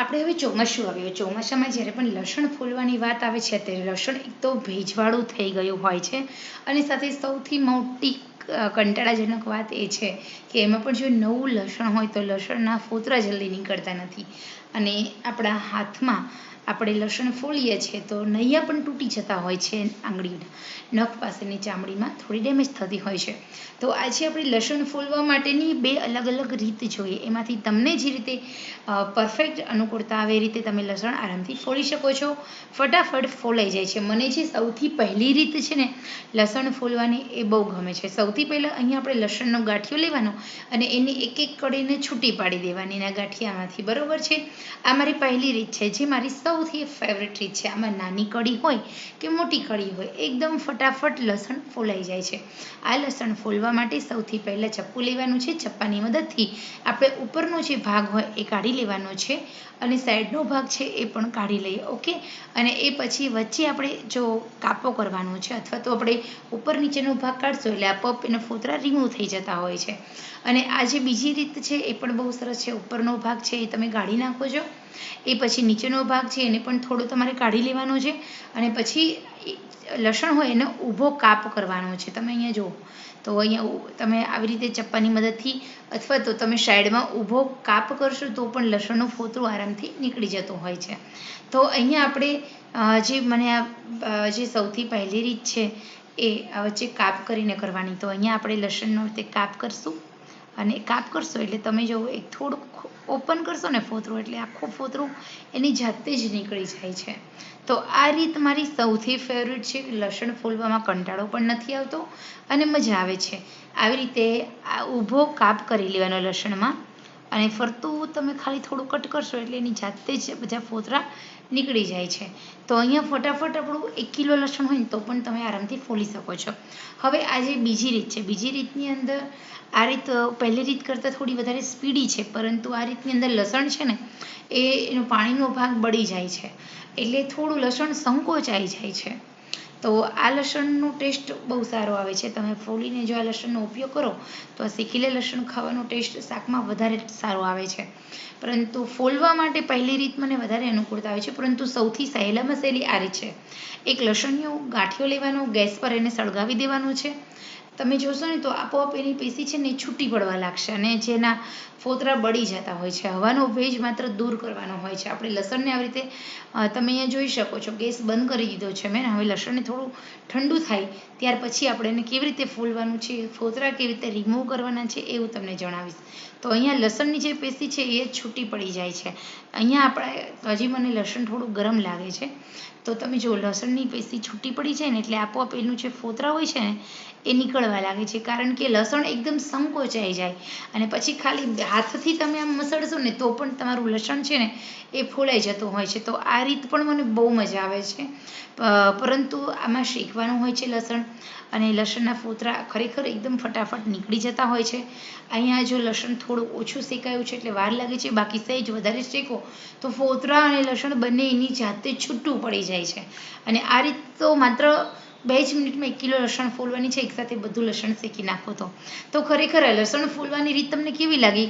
આપણે હવે ચોમાસું આવ્યું ચોમાસામાં જ્યારે પણ લસણ ફૂલવાની વાત આવે છે, ત્યારે લસણ એક તો ભેજવાળું થઈ ગયું હોય છે અને સાથે સૌથી મોટી કંટાળાજનક વાત એ છે કે એમાં પણ જો નવું લસણ હોય તો લસણના ફોતરા જલ્દી નીકળતા નથી. અને આપણા હાથમાં આપણે લસણ ફોલીએ છીએ તો નૈયા પણ તૂટી જતા હોય છે આંગળીના. નખ પાસેની ચામડીમાં થોડી ડેમેજ થતી હોય છે. તો આજે આપણે લસણ ફોલવા માટેની બે અલગ અલગ રીત જોઈએ. એમાંથી તમને જે રીતે પરફેક્ટ અનુકૂળતા આવે એ રીતે તમે લસણ આરામથી ફોલી શકો છો. ફટાફટ ફોલાઈ જાય છે. મને જે સૌથી પહેલી રીત છે ને, લસણ ફોલવાની એ બહુ ગમે છે. સૌથી પહેલાં અહીંયા આપણે લસણનો ગાંઠિયો લેવાનો અને એની એક એક કડીને છૂટી પાડી દેવાની એના ગાંઠિયામાંથી, બરાબર છે? આ મારી પહેલી રીત છે, જે મારી સૌથી ફેવરેટ રીત છે. આમાં નાની કડી હોય કે મોટી કડી હોય, એકદમ ફટાફટ લસણ ફોલાઈ જાય છે. આ લસણ ફોલવા માટે સૌથી પહેલાં ચપ્પુ લેવાનું છે. ચપ્પાની મદદથી આપણે ઉપરનો જે ભાગ હોય એ કાઢી લેવાનો છે અને સાઈડનો ભાગ છે એ પણ કાઢી લઈએ, ઓકે? અને એ પછી વચ્ચે આપણે જો કાપો કરવાનો છે અથવા તો આપણે ઉપર નીચેનો ભાગ કાઢશો એટલે આ પપ એના ફોતરા રિમૂવ થઈ જતા હોય છે. અને આ જે બીજી રીત છે, એ પણ બહુ સરસ છે. ઉપરનો ભાગ છે, એ તમે કાઢી નાખો છો. એ પછી નીચેનો ભાગ છે, એને પણ થોડો તમારે કાઢી લેવાનો છે. અને પછી લસણ હોય, એને ઊભો કાપ કરવાનો છે. તમે અહીંયા જુઓ. તો અહીંયા તમે આવી રીતે ચપ્પાની મદદથી અથવા તો તમે સાઈડમાં ઊભો કાપ કરશો, તો પણ લસણનું ફોતરું આરામથી નીકળી જતું હોય છે. તો અહીંયા આપણે જે મને આ જે સૌથી પહેલી રીત છે એ વચ્ચે કાપ કરીને કરવાની. તો અહીંયા આપણે લસણનો તે કાપ કરશું. અને કાપ કરશો એટલે તમે જો એક થોડુંક ઓપન કરશો ને ફોતરું, એટલે આખું ફોતરું એની જાતે જ નીકળી જાય છે. તો આ રીત મારી સૌથી ફેવરેટ છે. લસણ ફોલવામાં કંટાળો પણ નથી આવતો અને મજા આવે છે. આવી રીતે આ ઊભો કાપ કરી લેવાનો લસણમાં. અને ફરતું તમે ખાલી થોડું કટ કરશો એટલે એની જાતે જ બધા ફોતરા નીકળી જાય છે. તો અહીંયા ફટાફટ આપણું એક કિલો લસણ હોય ને તો પણ તમે આરામથી ફોલી શકો છો. હવે આ જે બીજી રીત છે, બીજી રીતની અંદર આ રીત, પહેલી રીત કરતાં થોડી વધારે સ્પીડી છે, પરંતુ આ રીતની અંદર લસણ છે ને, એ એનો પાણીનો ભાગ બળી જાય છે. એટલે થોડું લસણ સંકોચાઈ જાય છે. તો આ લસણનો ટેસ્ટ બહુ સારો આવે છે. તમે ફોલીને જો આ લસણનો ઉપયોગ કરો, તો આ શેકીલે લસણ ખાવાનો ટેસ્ટ શાકમાં વધારે સારો આવે છે. પરંતુ ફોલવા માટે પહેલી રીત મને વધારે અનુકૂળતા આવે છે, પરંતુ સૌથી સહેલામાં સહેલી આ રીત છે. એક લસણનો ગાંઠિયો લેવાનો, ગેસ પર એને સળગાવી દેવાનું છે. તમે જોશો ને તો આપોઆપ એની પેશી છે ને છૂટી પડવા લાગશે અને જેના ફોતરા બળી જતા હોય છે. હવાનો ભેજ માત્ર દૂર કરવાનો હોય છે. આપણે લસણને આવી રીતે તમે અહીંયા જોઈ શકો છો. ગેસ બંધ કરી દીધો છે મેં. હવે લસણને થોડું ઠંડુ થાય ત્યાર પછી આપણે એને કેવી રીતે ફૂલવાનું છે, ફોતરા કેવી રીતે રિમૂવ કરવાના છે એવું તમને જણાવીશ. તો અહીંયા લસણની જે પેશી છે એ છૂટી પડી જાય છે. અહીંયા આપણે હજી મને લસણ થોડું ગરમ લાગે છે. તો તમે જો લસણની પેશી છૂટી પડી જાય ને એટલે આપોઆપ એનું જે ફોતરા હોય છે ને, એ નીકળવા લાગે છે, કારણ કે લસણ એકદમ સંકોચાઈ જાય. અને પછી ખાલી હાથથી તમે આમ મસળશો ને, તો પણ તમારું લસણ છે ને, એ ફોલાઈ જતું હોય છે. તો આ રીત પણ મને બહુ મજા આવે છે. પરંતુ આમાં શેકવાનું હોય છે લસણ, અને લસણના ફોતરા ખરેખર એકદમ ફટાફટ નીકળી જતા હોય છે. અહીંયા જો લસણ થોડું ઓછું શેકાયું છે એટલે વાર લાગે છે, બાકી સહેજ વધારે શેકો, તો ફોતરા અને લસણ બંને એની જાતે છૂટું પડી જાય છે. અને આ રીત તો માત્ર બે જ મિનિટમાં એક કિલો લસણ ફોલવાની છે એકસાથે બધું લસણ શેકી નાખો તો. તો ખરેખર લસણ ફોલવાની રીત તમને કેવી લાગી?